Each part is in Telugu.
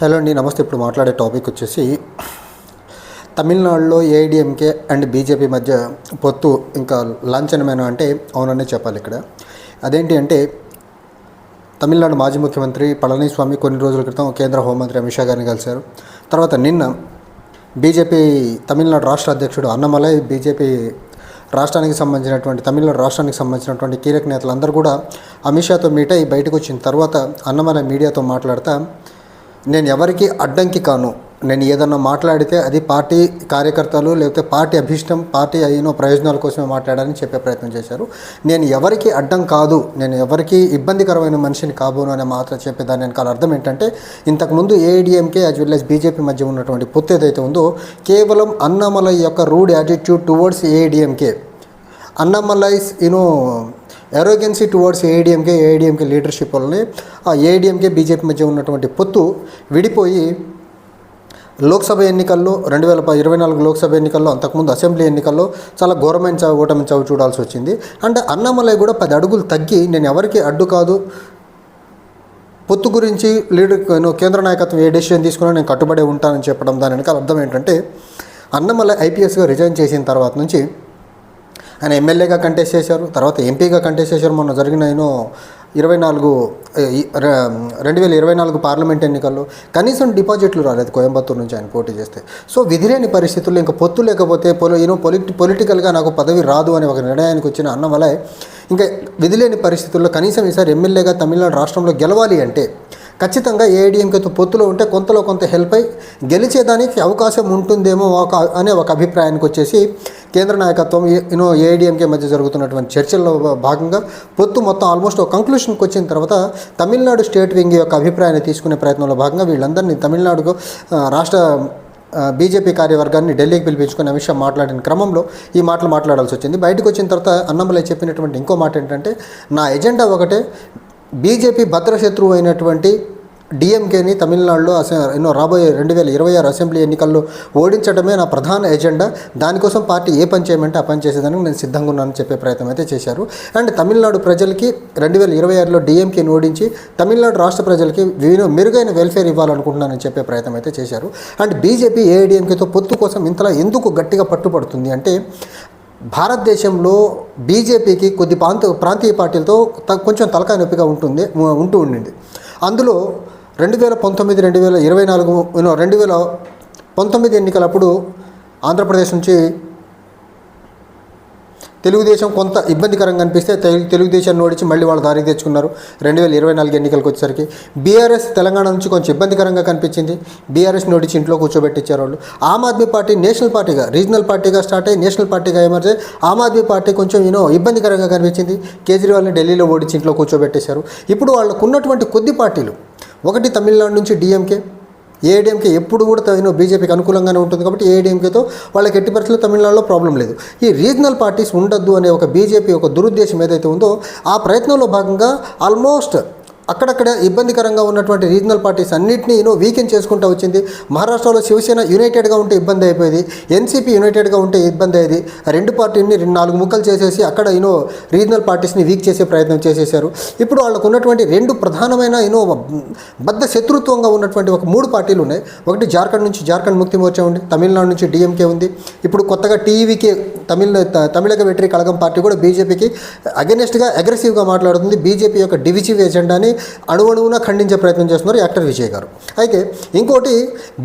హలో అండి నమస్తే. ఇప్పుడు మాట్లాడే టాపిక్ వచ్చేసి తమిళనాడులో ఏఐడిఎంకే అండ్ బీజేపీ మధ్య పొత్తు ఇంకా లాంఛనమైన అంటే అవుననే చెప్పాలి ఇక్కడ. అదేంటి అంటే తమిళనాడు మాజీ ముఖ్యమంత్రి పళనిస్వామి కొన్ని రోజుల క్రితం కేంద్ర హోంమంత్రి అమిత్ షా గారిని కలిశారు. తర్వాత నిన్న బీజేపీ తమిళనాడు రాష్ట్ర అధ్యక్షుడు అన్నమలై బీజేపీ రాష్ట్రానికి సంబంధించినటువంటి తమిళనాడు రాష్ట్రానికి సంబంధించినటువంటి కీలక నేతలందరూ కూడా అమిత్ షాతో మీట్ అయి బయటకు వచ్చిన తర్వాత అన్నమలై మీడియాతో మాట్లాడతా నేను ఎవరికి అడ్డంకి కాను. నేను ఏదన్నా మాట్లాడితే అది పార్టీ కార్యకర్తలు లేకపోతే పార్టీ అభిష్టం పార్టీ అయిన ప్రయోజనాల కోసమే మాట్లాడాలని చెప్పే ప్రయత్నం చేశారు. నేను ఎవరికి అడ్డం కాదు నేను ఎవరికి ఇబ్బందికరమైన మనిషిని కాబోను అనే మాత్రం చెప్పేదాని వెనకాల అర్థం ఏంటంటే ఇంతకుముందు AIADMK as well as BJP మధ్య ఉన్నటువంటి పొత్తు ఏదైతే ఉందో కేవలం అన్నమలై యొక్క rude attitude towards AIADMK Annamalai's you know arrogance towards AIADMK AIADMK leadership వల్లనే ఆ ఏఐడిఎంకే బీజేపీ మధ్య ఉన్నటువంటి పొత్తు విడిపోయి లోక్సభ ఎన్నికల్లో రెండు వేల ఇరవై నాలుగు లోక్సభ ఎన్నికల్లో అంతకుముందు అసెంబ్లీ ఎన్నికల్లో చాలా ఘోరమైన చావు ఓటమి చావు చూడాల్సి వచ్చింది. అంటే అన్నమలై కూడా పది అడుగులు తగ్గి నేను ఎవరికి అడ్డు కాదు పొత్తు గురించి లీడర్ నేను కేంద్ర నాయకత్వం ఏ డెసిషన్ తీసుకున్నా నేను కట్టుబడి ఉంటానని చెప్పడం దాని వెనకాల అర్థం ఏంటంటే అన్నమలై ఐపీఎస్గా రిజైన్ చేసిన తర్వాత నుంచి ఆయన ఎమ్మెల్యేగా కంటెస్ట్ చేశారు తర్వాత ఎంపీగా కంటెస్ట్ చేశారు. మొన్న జరిగిన ఎన్నో ఇరవై నాలుగు రెండు వేల ఇరవై నాలుగు పార్లమెంట్ ఎన్నికల్లో కనీసం డిపాజిట్లు రాలేదు కోయంబత్తూరు నుంచి ఆయన పోటీ చేస్తే. సో విధిలేని పరిస్థితుల్లో ఇంకా పొత్తు లేకపోతే పొలి యూనో పొలిటి పొలిటికల్గా నాకు పదవి రాదు అనే ఒక నిర్ణయానికి వచ్చిన అన్న అన్నవలే ఇంకా విధిలేని పరిస్థితుల్లో కనీసం ఈసారి ఎమ్మెల్యేగా తమిళనాడు రాష్ట్రంలో గెలవాలి అంటే ఖచ్చితంగా ఏఐడిఎంకేతో పొత్తులో ఉంటే కొంతలో కొంత హెల్ప్ అయి గెలిచేదానికి అవకాశం ఉంటుందేమో ఒక అనే ఒక అభిప్రాయానికి వచ్చేసి కేంద్ర నాయకత్వం యూనో ఏఐడిఎంకే మధ్య జరుగుతున్నటువంటి చర్చల్లో భాగంగా పొత్తు మొత్తం ఆల్మోస్ట్ ఒక కంక్లూషన్కి వచ్చిన తర్వాత తమిళనాడు స్టేట్ వింగ్ యొక్క అభిప్రాయాన్ని తీసుకునే ప్రయత్నంలో భాగంగా వీళ్ళందరినీ తమిళనాడుకు రాష్ట్ర బీజేపీ కార్యవర్గాన్ని ఢిల్లీకి పిలిపించుకుని అమిత్ షా మాట్లాడిన క్రమంలో ఈ మాటలు మాట్లాడాల్సి వచ్చింది. బయటకు వచ్చిన తర్వాత అన్నమలై చెప్పినటువంటి ఇంకో మాట ఏంటంటే నా ఎజెండా ఒకటే బీజేపీ భద్రశత్రువు అయినటువంటి డిఎంకేని తమిళనాడులో అసె ఎన్నో రాబోయే రెండు వేల ఇరవై ఆరు అసెంబ్లీ ఎన్నికల్లో ఓడించడమే నా ప్రధాన ఎజెండా. దానికోసం పార్టీ ఏ పని చేయమంటే ఆ పని చేసేదానికి నేను సిద్ధంగా ఉన్నానని చెప్పే ప్రయత్నం అయితే చేశారు. అండ్ తమిళనాడు ప్రజలకి రెండు వేల ఇరవై ఆరులో డిఎంకేని ఓడించి తమిళనాడు రాష్ట్ర ప్రజలకి వీరు మెరుగైన వెల్ఫేర్ ఇవ్వాలనుకుంటున్నానని చెప్పే ప్రయత్నం అయితే చేశారు. అండ్ బీజేపీ ఏఐడిఎంకేతో పొత్తు కోసం ఇంతలా ఎందుకు గట్టిగా పట్టుపడుతుంది అంటే భారతదేశంలో బీజేపీకి కొద్ది ప్రాంత ప్రాంతీయ పార్టీలతో కొంచెం తలకాయ నొప్పిగా ఉంటుంది ఉంటూ ఉండింది. అందులో రెండు వేల పంతొమ్మిది రెండు వేల ఇరవై నాలుగు రెండు వేల పంతొమ్మిది ఎన్నికలప్పుడు ఆంధ్రప్రదేశ్ నుంచి తెలుగుదేశం కొంత ఇబ్బందికరంగా అనిపిస్తే తెలుగుదేశాన్ని ఓడించి మళ్ళీ వాళ్ళు దారికి తెచ్చుకున్నారు. రెండు వేల ఇరవై నాలుగు ఎన్నికలకు వచ్చేసరికి బీఆర్ఎస్ తెలంగాణ నుంచి కొంచెం ఇబ్బందికరంగా కనిపించింది. బీఆర్ఎస్ ఓడించి ఇంట్లో కూర్చోబెట్టించారు వాళ్ళు. ఆమ్ ఆద్మీ పార్టీ నేషనల్ పార్టీగా రీజనల్ పార్టీగా స్టార్ట్ అయ్యి నేషనల్ పార్టీగా ఎమర్జ్ ఆమ్ ఆద్మీ పార్టీ కొంచెం యూనో ఇబ్బందికరంగా కనిపించింది. కేజ్రీవాల్ని ఢిల్లీలో ఓడించి ఇంట్లో కూర్చోబెట్టేశారు. ఇప్పుడు వాళ్ళకు ఉన్నటువంటి కొద్ది పార్టీలు ఒకటి తమిళనాడు నుంచి డిఎంకే ఏఐడిఎంకే ఎప్పుడు కూడా తగిన బీజేపీకి అనుకూలంగానే ఉంటుంది కాబట్టి ఏఐడిఎంకేతో వాళ్ళకి ఎట్టి పరిస్థితుల్లో తమిళనాడులో ప్రాబ్లం లేదు. ఈ రీజనల్ పార్టీస్ ఉండొద్దు అనే ఒక బీజేపీ ఒక దురుద్దేశం ఏదైతే ఉందో ఆ ప్రయత్నంలో భాగంగా ఆల్మోస్ట్ అక్కడక్కడ ఇబ్బందికరంగా ఉన్నటువంటి రీజనల్ పార్టీస్ అన్నింటినీ యూనో వీకెండ్ చేసుకుంటూ వచ్చింది. మహారాష్ట్రలో శివసేన యునైటెడ్గా ఉంటే ఇబ్బంది అయిపోయేది. ఎన్సీపీ యునైటెడ్గా ఉంటే ఇబ్బంది అయ్యేది. రెండు పార్టీని రెండు నాలుగు ముక్కలు చేసేసి అక్కడ యూనో రీజనల్ పార్టీస్ని వీక్ చేసే ప్రయత్నం చేసేసారు ఇప్పుడు వాళ్ళకు ఉన్నటువంటి రెండు ప్రధానమైన యూనో బద్ద శత్రుత్వంగా ఉన్నటువంటి ఒక మూడు పార్టీలు ఉన్నాయి. ఒకటి జార్ఖండ్ నుంచి జార్ఖండ్ ముక్తి మోర్చా ఉంది. తమిళనాడు నుంచి డిఎంకే ఉంది. ఇప్పుడు కొత్తగా టీవీకే తమిళ తమిళక వెట్రి కళగం పార్టీ కూడా బీజేపీకి అగెనెస్ట్గా అగ్రెసివ్గా మాట్లాడుతుంది. బీజేపీ యొక్క డివిజివ్ ఎజెండాని అణువణువున ఖండించే ప్రయత్నం చేస్తున్నారు యాక్టర్ విజయ్ గారు. అయితే ఇంకోటి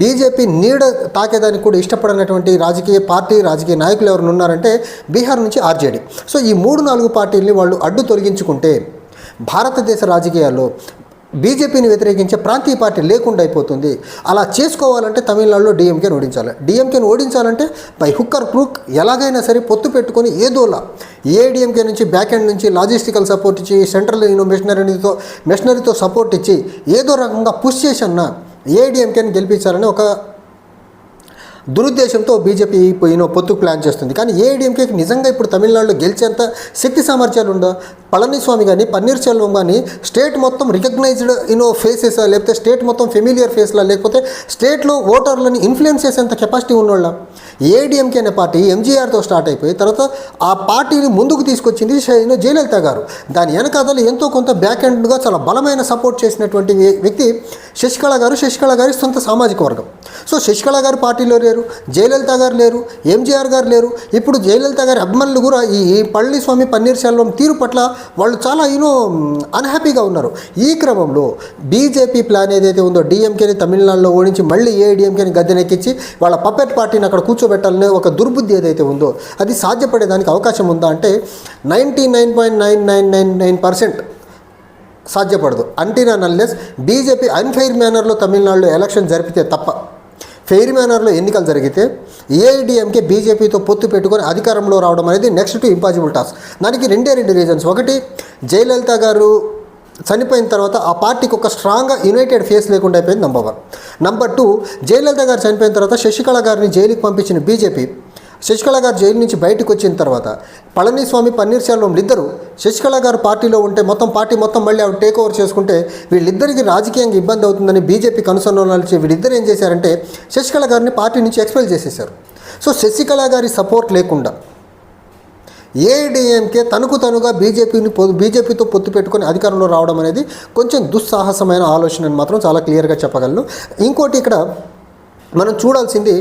బీజేపీ నీడ తాకేదానికి కూడా ఇష్టపడినటువంటి రాజకీయ పార్టీ రాజకీయ నాయకులు ఎవరు ఉన్నారంటే బీహార్ నుంచి ఆర్జేడీ. సో ఈ మూడు నాలుగు పార్టీల్ని వాళ్ళు అడ్డు తొలగించుకుంటే భారతదేశ రాజకీయాల్లో బీజేపీని వ్యతిరేకించే ప్రాంతీయ పార్టీ లేకుండా అయిపోతుంది. అలా చేసుకోవాలంటే తమిళనాడులో డిఎంకేని ఓడించాలి. డిఎంకేని ఓడించాలంటే బై హుక్కర్ క్రూక్ ఎలాగైనా సరే పొత్తు పెట్టుకొని ఏదోలా ఏడిఎంకే నుంచి బ్యాక్ ఎండ్ నుంచి లాజిస్టికల్ సపోర్ట్ ఇచ్చి సెంట్రల్ యూనో మిషనరీతో మిషనరీతో సపోర్ట్ ఇచ్చి ఏదో రకంగా పుష్ చేసి అన్న ఏడిఎంకేని గెలిపించాలని ఒక దురుద్దేశంతో బీజేపీ యూనో పొత్తు ప్లాన్ చేస్తుంది. కానీ ఏఐడిఎంకేకి నిజంగా ఇప్పుడు తమిళనాడులో గెలిచేంత శక్తి సామర్థ్యాలు ఉందా? పళనిస్వామి కానీ పన్నీర్ సెల్వం కానీ స్టేట్ మొత్తం రికగ్నైజ్డ్ యూనో ఫేసెస్ లేకపోతే స్టేట్ మొత్తం ఫెమిలియర్ ఫేస్లా లేకపోతే స్టేట్లో ఓటర్లని ఇన్ఫ్లుయెన్స్ చేసేంత కెపాసిటీ ఉన్నోళ్ళ. ఏడిఎంకే అనే పార్టీ ఎంజీఆర్తో స్టార్ట్ అయిపోయి తర్వాత ఆ పార్టీని ముందుకు తీసుకొచ్చింది జయలలిత గారు. దాని వెనకాదలు ఎంతో కొంత బ్యాక్ ఎండ్గా చాలా బలమైన సపోర్ట్ చేసినటువంటి వ్యక్తి శశికళ గారు. శశికళ గారి సొంత సామాజిక వర్గం. సో శశికళ గారు పార్టీలో లేరు జయలలిత గారు లేరు ఎంజీఆర్ గారు లేరు. ఇప్పుడు జయలలిత గారి అభిమానులు కూడా ఈ ఈ పళనిస్వామి పన్నీర్ సెల్వం తీరు పట్ల వాళ్ళు చాలా యూనో అన్హ్యాపీగా ఉన్నారు. ఈ క్రమంలో బీజేపీ ప్లాన్ ఏదైతే ఉందో డిఎంకేని తమిళనాడులో ఓడించి మళ్ళీ ఏడిఎంకేని గద్దెనెక్కించి వాళ్ళ పప్పెట్ పార్టీని అక్కడ కూర్చోబెట్టాలనే ఒక దుర్బుద్ధి ఏదైతే ఉందో అది సాధ్యపడేదానికి అవకాశం ఉందా అంటే ninety nine point nine nine nine nine percent సాధ్యపడదు. అంటీనా నల్లెస్ బీజేపీ అన్ఫెయిర్ మేనర్లో తమిళనాడులో ఎలక్షన్ జరిపితే తప్ప. ఫెయిర్ మేనర్లో ఎన్నికలు జరిగితే ఏఐడిఎంకే బీజేపీతో పొత్తు పెట్టుకొని అధికారంలో రావడం అనేది నెక్స్ట్ టు ఇంపాసిబుల్ టాస్క్ దానికి రెండే రెండు రీజన్స్ ఒకటి జయలలిత గారు చనిపోయిన తర్వాత ఆ పార్టీకి ఒక స్ట్రాంగ్గా యునైటెడ్ ఫేస్ లేకుండా అయిపోయింది number one number two Jayalalithaa గారు చనిపోయిన తర్వాత శశికళ గారిని జైలుకి పంపించిన బీజేపీ శశికళ గారు జైలు నుంచి బయటకు వచ్చిన తర్వాత పళనిస్వామి పన్నీర్ సెల్వం ఇద్దరు శశికళ గారు పార్టీలో ఉంటే మొత్తం పార్టీ మొత్తం మళ్ళీ ఆవిడ టేక్ ఓవర్ చేసుకుంటే వీళ్ళిద్దరికి రాజకీయంగా ఇబ్బంది అవుతుందని బీజేపీ కనుసన్నోళ్ళు వీళ్ళిద్దరు ఏం చేశారంటే శశికళ గారిని పార్టీ నుంచి ఎక్స్పెల్ చేసేశారు. సో శశికళ గారి సపోర్ట్ లేకుండా ఏఐడిఎంకే తనకు తనుగా బీజేపీని పొ బీజేపీతో పొత్తు పెట్టుకొని అధికారంలో రావడం అనేది కొంచెం దుస్సాహసమైన ఆలోచన అని మాత్రం చాలా క్లియర్గా చెప్పగలను. ఇంకోటి ఇక్కడ మనం చూడాల్సింది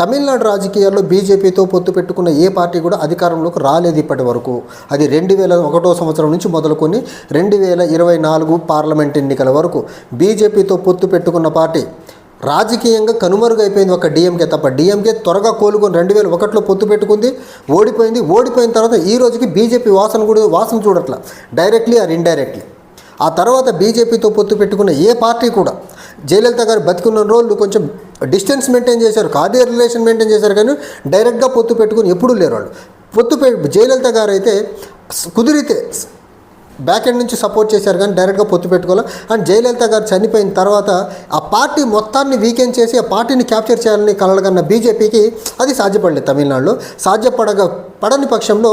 తమిళనాడు రాజకీయాల్లో బీజేపీతో పొత్తు పెట్టుకున్న ఏ పార్టీ కూడా అధికారంలోకి రాలేదు ఇప్పటి వరకు. అది రెండు వేల ఒకటో సంవత్సరం నుంచి మొదలుకొని రెండు వేల ఇరవై నాలుగు పార్లమెంట్ ఎన్నికల వరకు బీజేపీతో పొత్తు పెట్టుకున్న పార్టీ రాజకీయంగా కనుమరుగైపోయింది ఒక డిఎంకే తప్ప. డిఎంకే త్వరగా కోలుకొని రెండు వేల ఒకటిలో పొత్తు పెట్టుకుంది ఓడిపోయింది. ఓడిపోయిన తర్వాత ఈ రోజుకి బీజేపీ వాసన కూడా వాసన చూడట్ల. Directly or indirectly. ఆ తర్వాత బీజేపీతో పొత్తు పెట్టుకున్న ఏ పార్టీ కూడా జయలలిత గారు బతికున్న రోజులు కొంచెం డిస్టెన్స్ మెయింటైన్ చేశారు కార్డియర్ రిలేషన్ మెయింటైన్ చేశారు కానీ డైరెక్ట్గా పొత్తు పెట్టుకుని ఎప్పుడూ లేరు వాళ్ళు. పొత్తు పె జయలలిత గారు అయితే కుదిరితే బ్యాక్ ఎండ్ నుంచి సపోర్ట్ చేశారు కానీ డైరెక్ట్గా పొత్తు పెట్టుకోవాలి అండ్ జయలలిత గారు చనిపోయిన తర్వాత ఆ పార్టీ మొత్తాన్ని వీకెండ్ చేసి ఆ పార్టీని క్యాప్చర్ చేయాలని కలగన్న బీజేపీకి అది సాధ్యపడలేదు తమిళనాడులో. సాధ్యపడగ పడని పక్షంలో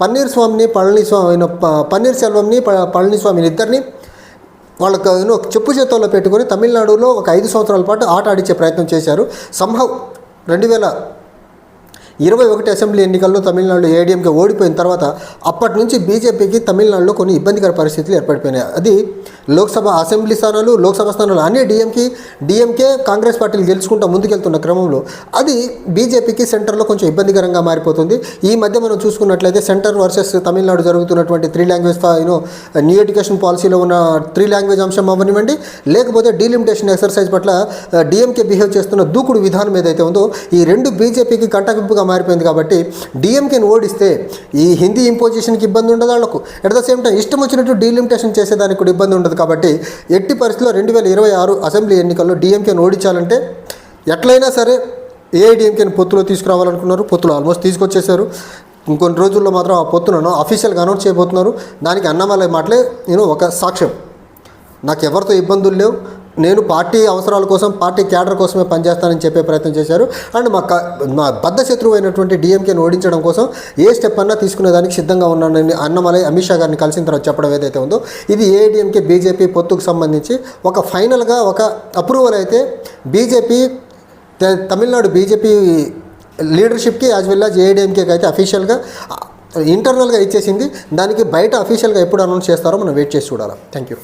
పన్నీర్ స్వామిని పళనిస్వామి పన్నీర్ సెల్వంని ప- పళనిస్వామిని ఇద్దరిని వాళ్ళకు చెప్పు చేతుల్లో పెట్టుకొని తమిళనాడులో ఒక ఐదు సంవత్సరాల పాటు ఆట ఆడించే ప్రయత్నం చేశారు. సంహవ్ రెండు వేల ఇరవై ఒకటి అసెంబ్లీ ఎన్నికల్లో తమిళనాడు ఏడీఎంకే ఓడిపోయిన తర్వాత అప్పటి నుంచి బీజేపీకి తమిళనాడులో కొన్ని ఇబ్బందికర పరిస్థితులు ఏర్పడిపోయినాయి. అది లోక్సభ అసెంబ్లీ స్థానాలు లోక్సభ స్థానాలు అన్ని డిఎంకి డిఎంకే కాంగ్రెస్ పార్టీలు గెలుచుకుంటూ ముందుకెళ్తున్న క్రమంలో అది బీజేపీకి సెంటర్లో కొంచెం ఇబ్బందికరంగా మారిపోతుంది. ఈ మధ్య మనం చూసుకున్నట్లయితే సెంటర్ వర్సెస్ తమిళనాడు జరుగుతున్నటువంటి three language you know new education పాలసీలో ఉన్న త్రీ లాంగ్వేజ్ అంశం అవ్వనివ్వండి. లేకపోతే డీలిమిటేషన్ ఎక్సర్సైజ్ పట్ల uh, డిఎంకే బిహేవ్ చేస్తున్న దూకుడు విధానం ఏదైతే ఉందో ఈ రెండు బీజేపీకి కంటగింపుగా మారిపోయింది కాబట్టి డిఎంకేని ఓడిస్తే ఈ హిందీ ఇంపోజిషన్కి ఇబ్బంది ఉండదు వాళ్ళకు. ఎట్ ద సేమ్ టైం ఇష్టం వచ్చినట్టు డీలిమిటేషన్ చేసేదానికి కూడా ఇబ్బంది ఉండదు కాబట్టి ఎట్టి పరిస్థితిలో రెండు వేల ఇరవై ఆరు అసెంబ్లీ ఎన్నికల్లో డిఎంకేని ఓడించాలంటే ఎట్లయినా సరే ఏఐడిఎంకేని పొత్తులో తీసుకురావాలనుకున్నారు? పొత్తులో ఆల్మోస్ట్ తీసుకొచ్చేశారు. ఇంకొన్ని రోజుల్లో మాత్రం ఆ పొత్తులను అఫీషియల్గా అనౌన్స్ చేయబోతున్నారు. దానికి అన్నమలై మాటలే నేను ఒక సాక్ష్యం. నాకు ఎవరితో ఇబ్బందులు లేవు. నేను పార్టీ అవసరాల కోసం పార్టీ క్యాడర్ కోసమే పనిచేస్తానని చెప్పే ప్రయత్నం చేశారు. అండ్ మా క- మా బద్ద శత్రువు అయినటువంటి డిఎంకేని ఓడించడం కోసం ఏ స్టెప్ అన్నా తీసుకునేదానికి సిద్ధంగా ఉన్నానని అన్నమలై అమిత్ షా గారిని కలిసిన తర్వాత చెప్పడం ఏదైతే ఉందో ఇది ఏఐడిఎంకే బీజేపీ పొత్తుకు సంబంధించి ఒక ఫైనల్గా ఒక అప్రూవల్ అయితే బీజేపీ తమిళనాడు బీజేపీ లీడర్షిప్కి యాజ్ వెల్ యాజ్ ఏఐడిఎంకేకి అయితే అఫీషియల్గా ఇంటర్నల్గా ఇచ్చేసింది. దానికి బయట అఫీషియల్గా ఎప్పుడు అనౌన్స్ చేస్తారో మనం వెయిట్ చేసి చూడాలి. Thank you